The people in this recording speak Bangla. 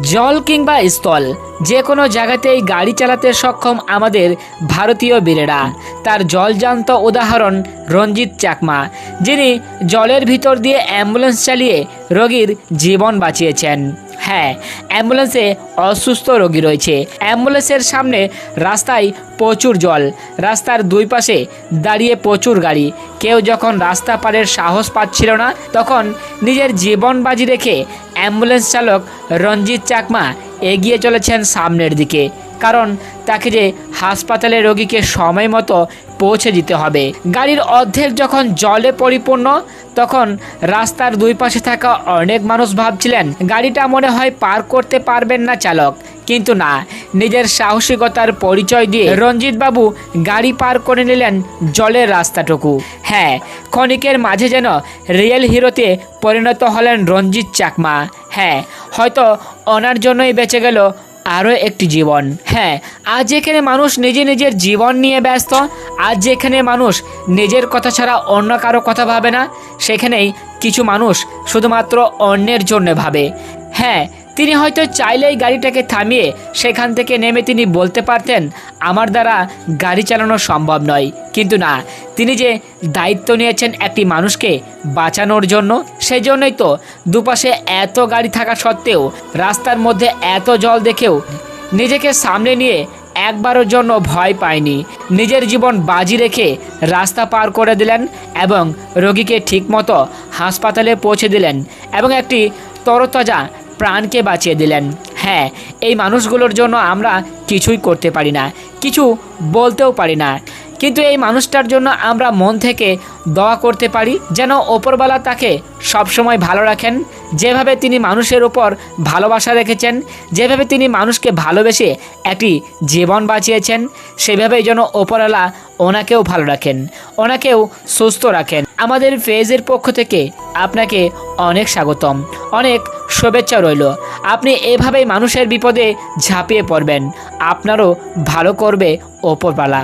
জল কিংবা স্থল যে কোনো জায়গাতেই গাড়ি চালাতে সক্ষম আমাদের ভারতীয় বীরেরা। তার জলজান্ত উদাহরণ রঞ্জিত চাকমা, যিনি জলের ভিতর দিয়ে অ্যাম্বুলেন্স চালিয়ে রোগীর জীবন বাঁচিয়েছেন। হ্যাঁ অ্যাম্বুলেন্সে অসুস্থ রোগী রয়েছে। অ্যাম্বুলেন্সের সামনে রাস্তায় প্রচুর জল। রাস্তার দুই পাশে দাঁড়িয়ে প্রচুর গাড়ি। কেউ যখন রাস্তা পারের সাহস পাচ্ছিল না, তখন নিজের জীবন বাজি রেখে অ্যাম্বুলেন্স চালক রঞ্জিত চাকমা এগিয়ে চলেছেন সামনের দিকে। কারণ তাকে যে হাসপাতালে রোগীকে সময় মতো পৌঁছে দিতে হবে। গাড়ির অর্ধেক যখন জলে পরিপূর্ণ, তখন রাস্তার দুই পাশে থাকা অনেক মানুষ ভাবছিলেন, গাড়িটা মনে হয় পার করতে পারবেন না চালক। কিন্তু না, নিজের সাহসিকতার পরিচয় দিয়ে রঞ্জিত বাবু গাড়ি পার করে নিলেন জলের রাস্তাটুকু। হ্যাঁ ক্ষণিকের মাঝে যেন রিয়েল হিরোতে পরিণত হলেন রঞ্জিত চাকমা। হ্যাঁ হয়তো ওনার জন্যই বেঁচে গেল আরও একটি জীবন। হ্যাঁ আজ যেখানে মানুষ নিজে নিজের জীবন নিয়ে ব্যস্ত, আজ যেখানে মানুষ নিজের কথা ছাড়া অন্য কারও কথা ভাবে না, সেখানেই কিছু মানুষ শুধুমাত্র অন্যের জন্য ভাবে। হ্যাঁ তিনি হয়তো চাইলেই গাড়িটাকে থামিয়ে সেখান থেকে নেমে তিনি বলতে পারতেন, আমার দ্বারা গাড়ি চালানো সম্ভব নয়। কিন্তু না, তিনি যে দায়িত্ব নিয়েছেন একটি মানুষকে বাঁচানোর জন্য, সেজন্যই তো দুপাশে এত গাড়ি থাকা সত্ত্বেও রাস্তার মধ্যে এত জল দেখেও নিজেকে সামনে নিয়ে একবারের জন্য ভয় পায়নি। নিজের জীবন বাজি রেখে রাস্তা পার করে দিলেন এবং রোগীকে ঠিকমতো হাসপাতালে পৌঁছে দিলেন এবং একটি তরতাজা প্রাণকে বাঁচিয়ে দিলেন। হ্যাঁ এই মানুষগুলোর জন্য আমরা কিছুই করতে পারি না, কিছু বলতেও পারি না। কিন্তু এই মানুষটার জন্য আমরা মন থেকে দোয়া করতে পারি যেন ওপরওয়ালা তাকে সবসময় ভালো রাখেন। যেভাবে তিনি মানুষের ওপর ভালোবাসা রেখেছেন, যেভাবে তিনি মানুষকে ভালোবেসে একটি জীবন বাঁচিয়েছেন, সেভাবেই যেন ওপরওয়ালা ওনাকেও ভালো রাখেন, ওনাকেও সুস্থ রাখেন। আমাদের ফেজের পক্ষ থেকে আপনাকে অনেক স্বাগতম, অনেক শুভেচ্ছা রইল। আপনি এভাবেই মানুষের বিপদে ঝাঁপিয়ে পড়বেন। আপনারও ভালো করবে ওপরওয়ালা।